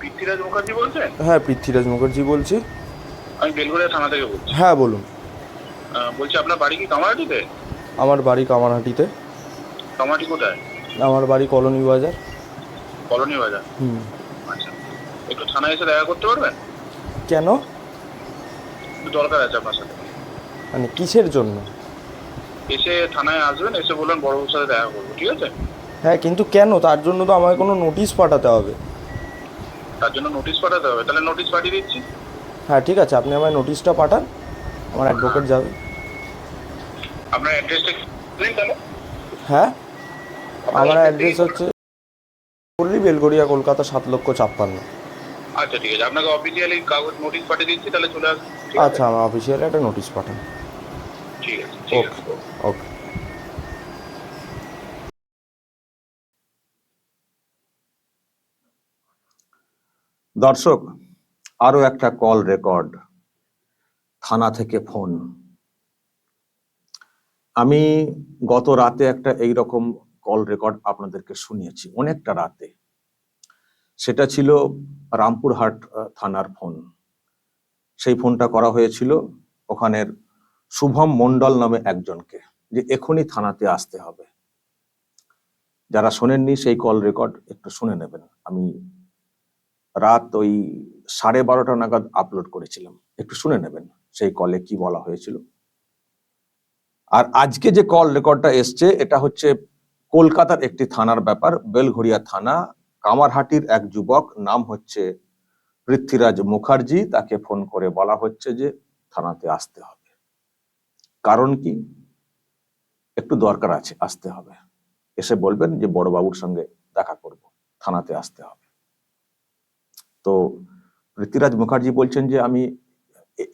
পৃথ্বীরাজ মুখার্জি বলছেন? হ্যাঁ পৃথ্বীরাজ মুখার্জি বলছি। আমি বেলঘরিয়া থানা থেকে বলছি। হ্যাঁ বলুন। বলছি আপনার বাড়ি কি কামারহাটিতে? আমার বাড়ি কামারহাটিতে। কামারহাটি কোথায়? আমার বাড়ি কলোনি বাজার। কলোনি বাজার? হুম। আচ্ছা। একটু থানায় এসে দেখা করতে পারবেন? কেন? একটু দরকার আছে আপনার সাথে। মানে কিসের জন্য? এসে থানায় আসবেন এসে বলবেন বড়বাবুর সাথে দেখা করব ঠিক আছে? হ্যাঁ কিন্তু কেন? তার জন্য তো আমাকে কোনো নোটিশ পাঠাতে হবে। তার জন্য নোটিশ পাঠাতে হবে। তাহলে নোটিশ পাঠিয়ে দিচ্ছি। হ্যাঁ ঠিক আছে। আপনি আমায় নোটিশটা পাঠান। আমার অ্যাডভোকেট যাবে। আপনার অ্যাড্রেসটা তাহলে? হ্যাঁ? আমার অ্যাড্রেস হচ্ছে পল্লী বেলগড়িয়া কলকাতা সাত লক্ষ ছাপ্পান্ন। আচ্ছা ঠিক আছে। আপনাকে অফিসিয়ালি কাগজ নোটিশ পাঠিয়ে দিচ্ছি তাহলে চলে আছে? আচ্ছা আমার অফিসিয়ালি একটা নোটিশ পাঠান। ঠিক আছে ওকে ওকে দর্শক, আরও একটা কল রেকর্ড। থানা থেকে ফোন। আমি গত রাতে একটা এই রকম কল রেকর্ড আপনাদেরকে শুনিয়েছি, অনেকটা রাতে। সেটা ছিল রামপুরহাট থানার ফোন। সেই ফোনটা করা হয়েছিল ওখানের শুভম মন্ডল নামে একজনকে, যে এখনই থানাতে আসতে হবে। যারা শোনেননি সেই কল রেকর্ড একটু শুনে নেবেন, আমি রাত ওই সাড়ে বারোটা নাগাদ আপলোড করেছিলাম। একটু শুনে নেবেন সেই কলে কি বলা হয়েছিল। আর আজকে যে কল রেকর্ডটা এসছে, এটা হচ্ছে কলকাতার একটি থানার ব্যাপার, বেলঘড়িয়া থানা, কামারহাটির এক যুবক, নাম হচ্ছে পৃথ্বীরাজ মুখার্জি, তাকে ফোন করে বলা হচ্ছে যে থানাতে আসতে হবে। কারণ কি? একটু দরকার আছে, আসতে হবে। এসে বলবেন যে বড়বাবুর সঙ্গে দেখা করব, থানাতে আসতে হবে। তো ঋতিরাজ মুখার্জি বলছেন যে আমি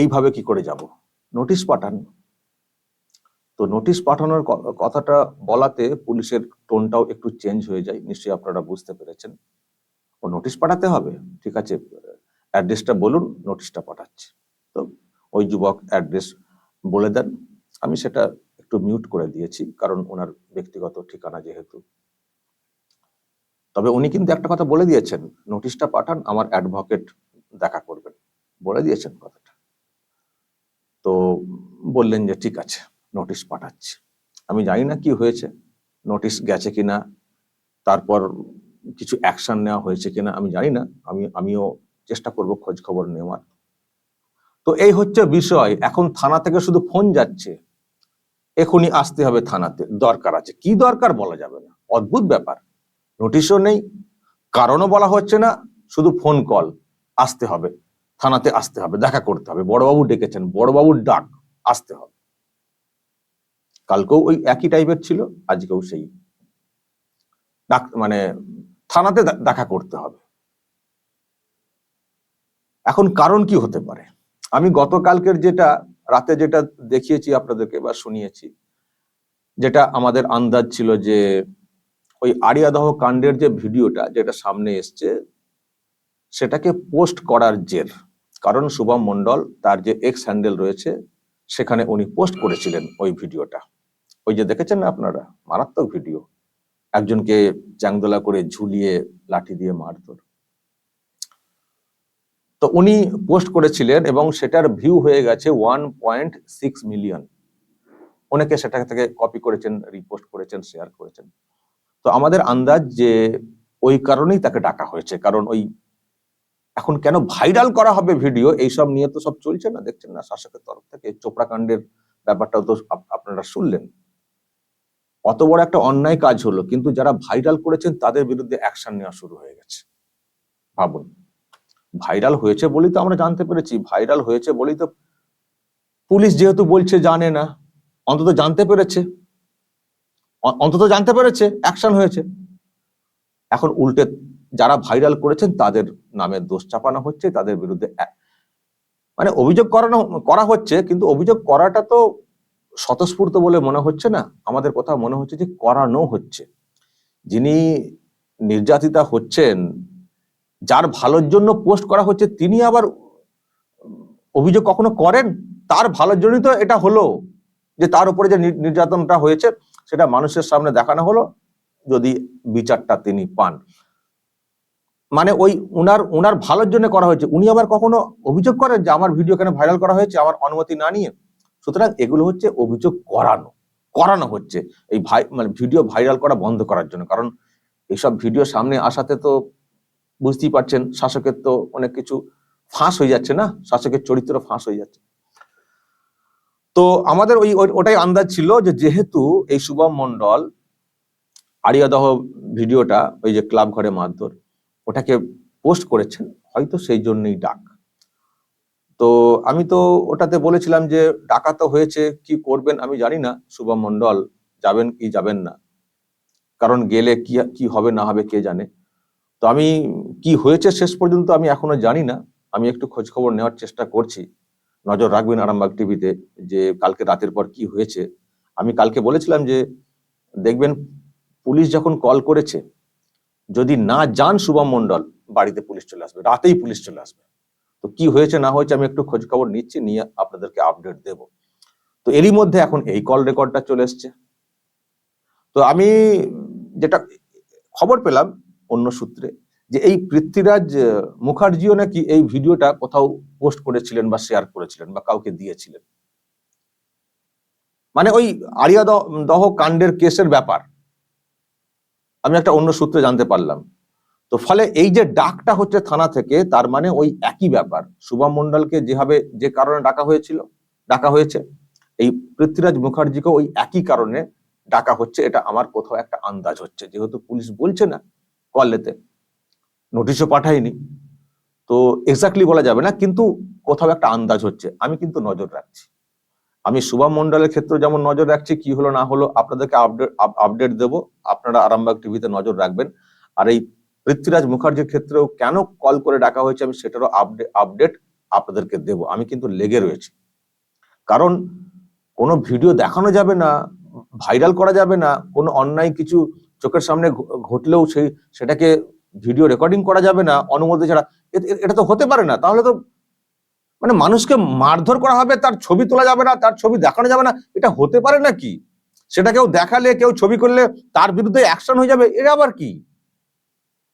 এইভাবে কি করে যাব? নোটিশ পাঠান। তো নোটিশ পাঠানোর কথাটা বলাতে পুলিশের টোনটাও একটু চেঞ্জ হয়ে যায়, নিশ্চয়ই আপনারা বুঝতে পেরেছেন। ও নোটিশ পাঠাতে হবে, ঠিক আছে, অ্যাড্রেসটা বলুন, নোটিশটা পাঠাচ্ছি। তো ওই যুবক অ্যাড্রেস বলে দেন। আমি সেটা একটু মিউট করে দিয়েছি, কারণ ওনার ব্যক্তিগত ঠিকানা যেহেতু। তবে উনি কিন্তু একটা কথা বলে দিয়েছেন, নোটিশটা পাঠান, আমার অ্যাডভোকেট দেখা করবেন। বলে দিয়েছেন কথাটা। তো বললেন যে, ঠিক আছে, নোটিশ পাঠাচ্ছি। আমি জানি না কি হয়েছে, নোটিশ গেছে কিনা, তারপর কিছু অ্যাকশন নেওয়া হয়েছে কিনা, আমি জানি না। আমি, আমিও চেষ্টা করব খোঁজ খবর নেওয়ার। তো এই হচ্ছে বিষয়। এখন থানা থেকে শুধু ফোন যাচ্ছে। এখনই আসতে হবে থানাতে। দরকার আছে। কি দরকার বলা যাবে না। অদ্ভুত ব্যাপার। নোটিশও নেই, কারণও বলা হচ্ছে না, শুধু ফোন কল আসতে হবে, থানাতে আসতে হবে, দেখা করতে হবে। বড়বাবু ডেকেছেন, বড়বাবুর ডাক আসতে হবে। কালকেও ওই একই টাইপের ছিল, আজকেও সেই। ডাক মানে থানাতে দেখা করতে হবে। এখন কারণ কি হতে পারে? আমি গতকালকের যেটা, রাতে যেটা দেখিয়েছি আপনাদেরকে বা শুনিয়েছি, যেটা আমাদের আন্দাজ ছিল যে ওই আরিয়াদহ কাণ্ডের যে ভিডিওটা যেটা সামনে এসছে, সেটাকে পোস্ট করার জের। কারণ শুভম মন্ডল তার যে এক্স হ্যান্ডেল রয়েছে, সেখানে উনি পোস্ট করেছিলেন ওই ভিডিওটা। ওই যে দেখেছেন না আপনারা? মারাত্মক ভিডিও। একজনকে চ্যাংদোলা করে ঝুলিয়ে লাঠি দিয়ে মারধর। তো উনি পোস্ট করেছিলেন এবং সেটার ভিউ হয়ে গেছে ওয়ান পয়েন্ট সিক্স মিলিয়ন অনেকে সেটা থেকে কপি করেছেন রিপোস্ট করেছেন শেয়ার করেছেন। তো আমাদের আন্দাজ যে ওই কারণেই তাকে ডাকা হয়েছে, কারণ ওই এখন কেন ভাইরাল করা হবে ভিডিও এইসব নিয়ে তো সব চলছে না, দেখছেন না শাসকের তরফ থেকে? চোপড়া কাণ্ডের ব্যাপারটাও তো আপ- আপনারা শুনলেন। অত বড় একটা অন্যায় কাজ হলো, কিন্তু যারা ভাইরাল করেছেন তাদের বিরুদ্ধে অ্যাকশন নেওয়া শুরু হয়ে গেছে। ভাবুন, ভাইরাল হয়েছে বলেই তো আমরা জানতে পেরেছি, ভাইরাল হয়েছে বলেই তো পুলিশ যেহেতু বলছে জানে না, অন্তত জানতে পেরেছে। অন্তত জানতে পেরেছে অ্যাকশন হয়েছে। এখন উল্টে যারা ভাইরাল করেছেন, তাদের নামে দোষ চাপানো হচ্ছে, তাদের বিরুদ্ধে মানে অভিযোগ করানো, করা হচ্ছে, কিন্তু অভিযোগ করাটা তো স্বতঃস্ফূর্ত বলে মনে হচ্ছে না। আমাদের কথা মনে হচ্ছে যে করানো হচ্ছে। যিনি নির্যাতিতা হচ্ছেন, যার ভালোর জন্য পোস্ট করা হচ্ছে, তিনি আবার অভিযোগ কখনো করেন? তার ভালোর জন্যই তো এটা হলো, যে তার উপরে যে নির- নির্যাতনটা হয়েছে সেটা মানুষের সামনে দেখানো হলো, যদি বিচারটা তিনি পান। মানে ওই উনার উনার ভালোর জন্য করা হয়েছে। উনি আবার কখনো অভিযোগ করেন যে আমার ভিডিও কেন ভাইরাল করা হয়েছে, আমার অনুমতি না নিয়ে? সুতরাং এগুলো হচ্ছে অভিযোগ করানো করানো হচ্ছে। এই ভাই মানে ভিডিও ভাইরাল করা বন্ধ করার জন্য। কারণ এইসব ভিডিও সামনে আসাতে তো বুঝতেই পারছেন, শাসকের তো অনেক কিছু ফাঁস হয়ে যাচ্ছে না? শাসকের চরিত্র ফাঁস হয়ে যাচ্ছে। তো আমাদের ওই ওটাই আন্দাজ ছিল যে যেহেতু এই শুভম মন্ডল আরিয়াদহ ভিডিওটা, ওই যে ক্লাব ঘরে মারধর, ওটাকে পোস্ট করেছেন, হয়তো সেই জন্যই ডাক। তো আমি তো ওটাতে বলেছিলাম যে ডাকা তো হয়েছে, কি করবেন আমি জানি না, শুভম মন্ডল যাবেন কি যাবেন না, কারণ গেলে কি কি হবে না হবে কে জানে। তো আমি কি হয়েছে শেষ পর্যন্ত আমি এখনও জানি না, আমি একটু খোঁজখবর নেওয়ার চেষ্টা করছি। নজর রাখবেন আরামবাগ টিভিতে যে কালকে রাতের পর কি হয়েছে। আমি কালকে বলেছিলাম যে, দেখবেন পুলিশ যখন কল করেছে, যদি না যান শুভম মন্ডল বাড়িতে পুলিশ চলে আসবে, রাতেই পুলিশ চলে আসবে। তো কি হয়েছে, না হয়েছে আমি একটু খোঁজ খবর নিচ্ছি, নিয়ে আপনাদেরকে আপডেট দেব। তো এরই মধ্যে এখন এই কল রেকর্ডটা চলে এসছে। তো আমি যেটা খবর পেলাম অন্য সূত্রে যে এই পৃথ্বীরাজ মুখার্জিও নাকি এই ভিডিওটা কোথাও পোস্ট করেছিলেন বা শেয়ার করেছিলেন বা কাউকে দিয়েছিলেন। মানে ওই আরিয়া দহ- কাণ্ডের কেসের ব্যাপার। আমি একটা অন্য সূত্রে জানতে পারলাম। তো ফলে এই যে ডাকটা হচ্ছে থানা থেকে, তার মানে ওই একই ব্যাপার। শুভম মন্ডলকে যেভাবে যে কারণে ডাকা হয়েছিল, ডাকা হয়েছে, এই পৃথ্বীরাজ মুখার্জিকে ওই একই কারণে ডাকা হচ্ছে। এটা আমার কোথাও একটা আন্দাজ হচ্ছে। যেহেতু পুলিশ বলছে না কলেতে নোটিশও পাঠায়নি তো এক্স্যাক্টলি বলা যাবে না, কিন্তু কোথাও একটা আন্দাজ হচ্ছে। আমি কিন্তু নজর রাখছি। আমি শুভম মন্ডলের ক্ষেত্রে যেমন নজর রাখছি, কি হলো না হলো, আপনাদেরকে আপডেট আপডেট দেবো। আপনারা আরামবাগ টিভিতে নজর রাখবেন। আর এই পৃথ্বীরাজ মুখার্জির ক্ষেত্রেও কেন কল করে ডাকা হয়েছে, আমি সেটারও আপডেট আপডেট আপনাদেরকে দেব। আমি কিন্তু লেগে রয়েছি। কারণ কোনো ভিডিও দেখানো যাবে না ভাইরাল করা যাবে না, কোনো অন্যায় কিছু চোখের সামনে ঘটলেও সেই, সেটাকে ভিডিও রেকর্ডিং করা যাবে না, অনুমতি ছাড়া। এটা তো হতে পারে না। তাহলে তো মানে মানুষকে মারধর করা হবে, তার ছবি তোলা যাবে না, তার ছবি দেখানো যাবে না, এটা হতে পারে না কি? সেটা কেউ দেখালে, কেউ ছবি করলে তার বিরুদ্ধে অ্যাকশন হয়ে যাবে এটা আবার কি?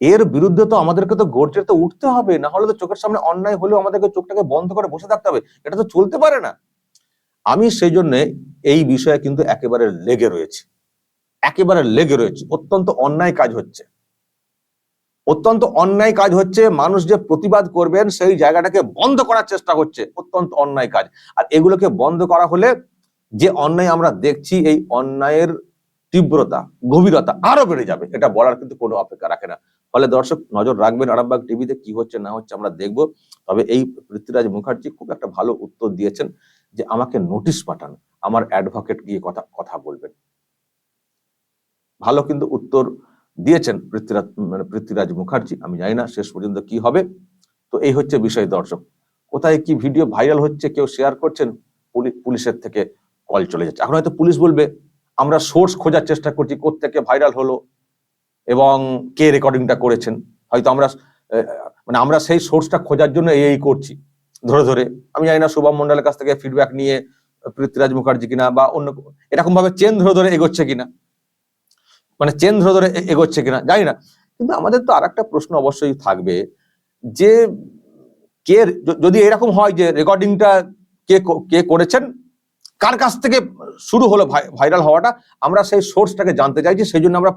এর বিরুদ্ধে তো আমাদেরকে তো গর্জে তো উঠতে হবে, না হলে তো চোখের সামনে অন্যায় হলেও আমাদেরকে চোখটাকে বন্ধ করে বসে থাকতে হবে। এটা তো চলতে পারে না। আমি সেই জন্য এই বিষয়ে কিন্তু একেবারে লেগে রয়েছে। একেবারে লেগে রয়েছে। অত্যন্ত অন্যায় কাজ হচ্ছে। অত্যন্ত অন্যায় কাজ হচ্ছে, মানুষ যে প্রতিবাদ করবেন সেই জায়গাটাকে বন্ধ করার চেষ্টা হচ্ছে অত্যন্ত অন্যায় কাজ। আর এগুলোকে বন্ধ করা হলে যে অন্যায় আমরা দেখছি, এই অন্যায়ের তীব্রতা, গভীরতা আরও বেড়ে যাবে, এটা বলার কিন্তু কোনো অপেক্ষা রাখে না। ফলে দর্শক, নজর রাখবেন আরামবাগ টিভিতে কি হচ্ছে, না হচ্ছে আমরা দেখব। তবে এই পৃথ্বীরাজ মুখার্জি খুব একটা ভালো উত্তর দিয়েছেন যে আমাকে নোটিশ পাঠান, আমার অ্যাডভোকেট গিয়ে কথা কথা বলবেন। ভালো কিন্তু উত্তর দিয়েছেন পৃথ্বীরাজ মানে পৃথ্বীরাজ মুখার্জি, আমি জানি না শেষ পর্যন্ত কি হবে। তো এই হচ্ছে বিষয় দর্শক। কোথায় কি ভিডিও ভাইরাল হচ্ছে, কেউ শেয়ার করছেন, পুলি- পুলিশের থেকে কল চলে যাচ্ছে। এখন হয়তো পুলিশ বলবে, আমরা সোর্স খোঁজার চেষ্টা করছি, কোত্থেকে ভাইরাল হলো এবং কে রেকর্ডিংটা করেছেন? হয়তো আমরা মানে আমরা সেই সোর্সটা খোঁজার জন্য এই করছি, ধরে ধরে। আমি জানি না শুভম মন্ডলের কাছ থেকে ফিডব্যাক নিয়ে পৃথ্বীরাজ মুখার্জি কিনা বা অন্য এরকম ভাবে চেন ধরে ধরে এগোচ্ছে কিনা। মানে চেন ধরে ধরে এগোচ্ছে কিনা, জানি না। কিন্তু আমাদের তো আর একটা প্রশ্ন অবশ্যই থাকবে যে, কে যদি এরকম হয় যে রেকর্ডিংটা কে কে করেছেন, কার কাছ থেকে শুরু হলো ভাইরাল হওয়াটা, আমরা সেই সোর্সটাকে জানতে চাইছি, সেই জন্য আমরা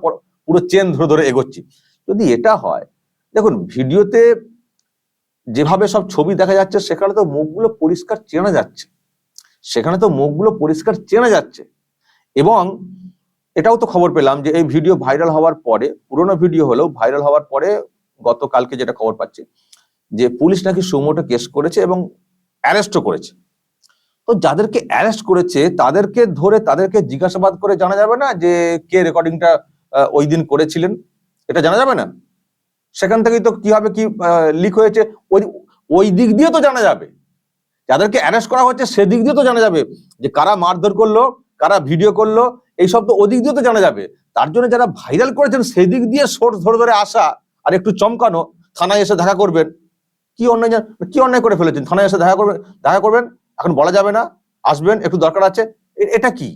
পুরো চেন ধরে ধরে এগোচ্ছি। যদি এটা হয়, দেখুন, ভিডিওতে যেভাবে সব ছবি দেখা যাচ্ছে, সেখানে তো মুখগুলো পরিষ্কার চেনা যাচ্ছে। সেখানে তো মুখগুলো পরিষ্কার চেনা যাচ্ছে। এবং এটাও তো খবর পেলাম যে এই ভিডিও ভাইরাল হওয়ার পরে, পুরোনো ভিডিও হলেও ভাইরাল হওয়ার পরে গতকালকে যেটা খবর পাচ্ছি, যে পুলিশ নাকি সুমোটো কেস করেছে এবং অ্যারেস্টও করেছে। তো যাদেরকে অ্যারেস্ট করেছে, তাদেরকে ধরে তাদেরকে জিজ্ঞাসাবাদ করে জানা যাবে না যে কে রেকর্ডিংটা ওই দিন করেছিলেন? এটা জানা যাবে না? সেখান থেকেই তো কীভাবে কি লিক হয়েছে? ওই ওই দিক দিয়ে তো জানা যাবে। যাদেরকে অ্যারেস্ট করা হচ্ছে সেদিক দিয়ে তো জানা যাবে যে কারা মারধর করল কারা ভিডিও করল এইসব তো ওদিক দিয়ে তো জানা যাবে। তার জন্য যারা ভাইরাল করেছেন, সেদিক দিয়ে সোর্স ধরে ধরে আসা আর একটু চমকানো, থানায় এসে দেখা করবেন। কি অন্যায় কি অন্যায় করে ফেলেছেন? থানায় এসে দেখা করবেন দেখা করবেন? এখন বলা যাবে না। আসবেন, একটু দরকার আছে। এটা কি?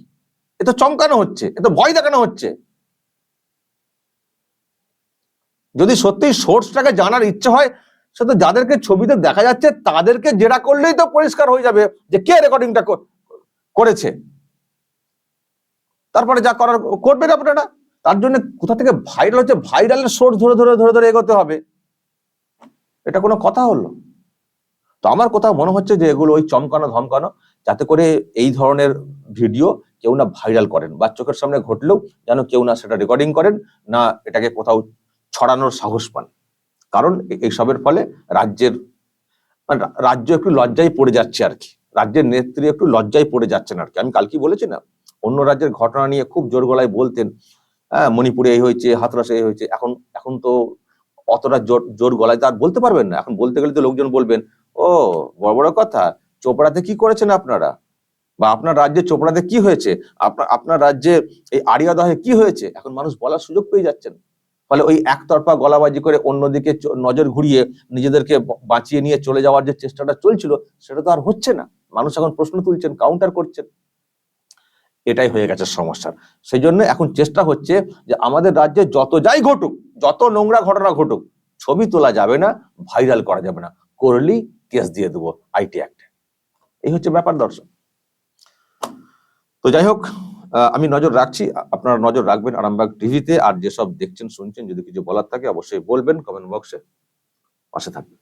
এ তো চমকানো হচ্ছে, এ তো ভয় দেখানো হচ্ছে। যদি সত্যি সোর্সটাকে জানার ইচ্ছে হয়, সে তো যাদেরকে ছবিতে দেখা যাচ্ছে, তাদেরকে জেরা করলেই তো পরিষ্কার হয়ে যাবে যে কে রেকর্ডিংটা করেছে। তারপরে যা করার করবেন আপনারা, তার জন্য কোথা থেকে ভাইরাল হচ্ছে? ভাইরালের সোর্স ধরে ধরে ধরে ধরে এগোতে হবে। এটা কোনো কথা হলো? তো আমার কোথাও মনে হচ্ছে যে এগুলো ওই চমকানো, ধমকানো, যাতে করে এই ধরনের ভিডিও কেউ না ভাইরাল করেন বা চোখের সামনে ঘটলেও যেন কেউ না সেটা রেকর্ডিং করেন, না এটাকে কোথাও ছড়ানোর সাহস পান। কারণ এইসবের ফলে রাজ্যের মানে রাজ্য একটু লজ্জায় পড়ে যাচ্ছে আর কি। রাজ্যের নেত্রী একটু লজ্জায় পড়ে যাচ্ছেন আর কি। আমি কালকে বলেছি না, অন্য রাজ্যের ঘটনা নিয়ে খুব জোর গলায় বলতেন হ্যাঁ মণিপুরে এই হয়েছে, হাতরাসে এই হয়েছে, এখন এখন তো অতটা জোর জোর গলায় তো আর বলতে পারবেন না। এখন বলতে গেলে তো লোকজন বলবেন, ও, বড় বড় কথা, চোপড়াতে কি করেছেন আপনারা? বা আপনার রাজ্যে চোপড়াতে কি হয়েছে? আপনার আপনার রাজ্যে এই আড়িয়াদহে কি হয়েছে? এখন মানুষ বলার সুযোগ পেয়ে যাচ্ছেন। ফলে ওই একতরফা গলাবাজি করে অন্যদিকে নজর ঘুরিয়ে নিজেদেরকে বাঁচিয়ে নিয়ে চলে যাওয়ার যে চেষ্টাটা চলছিল, সেটা তো আর হচ্ছে না। মানুষ এখন প্রশ্ন তুলছেন কাউন্টার করছেন। এটাই হয়ে গেছে সমস্যা। সেই জন্য এখন চেষ্টা হচ্ছে যে আমাদের রাজ্যে যত যাই ঘটুক, যত নোংরা ঘটনা ঘটুক, ছবি তোলা যাবে না ভাইরাল করা যাবে না। করলেই কেস দিয়ে দেবো আইটি অ্যাক্টে। এই হচ্ছে ব্যাপার দর্শক। তো যাই হোক আমি নজর রাখছি আপনারা নজর রাখবেন আরামবাগ টিভিতে, আর যেসব দেখছেন, শুনছেন, যদি কিছু বলার থাকে অবশ্যই বলবেন কমেন্ট বক্সে পাশে থাকবেন।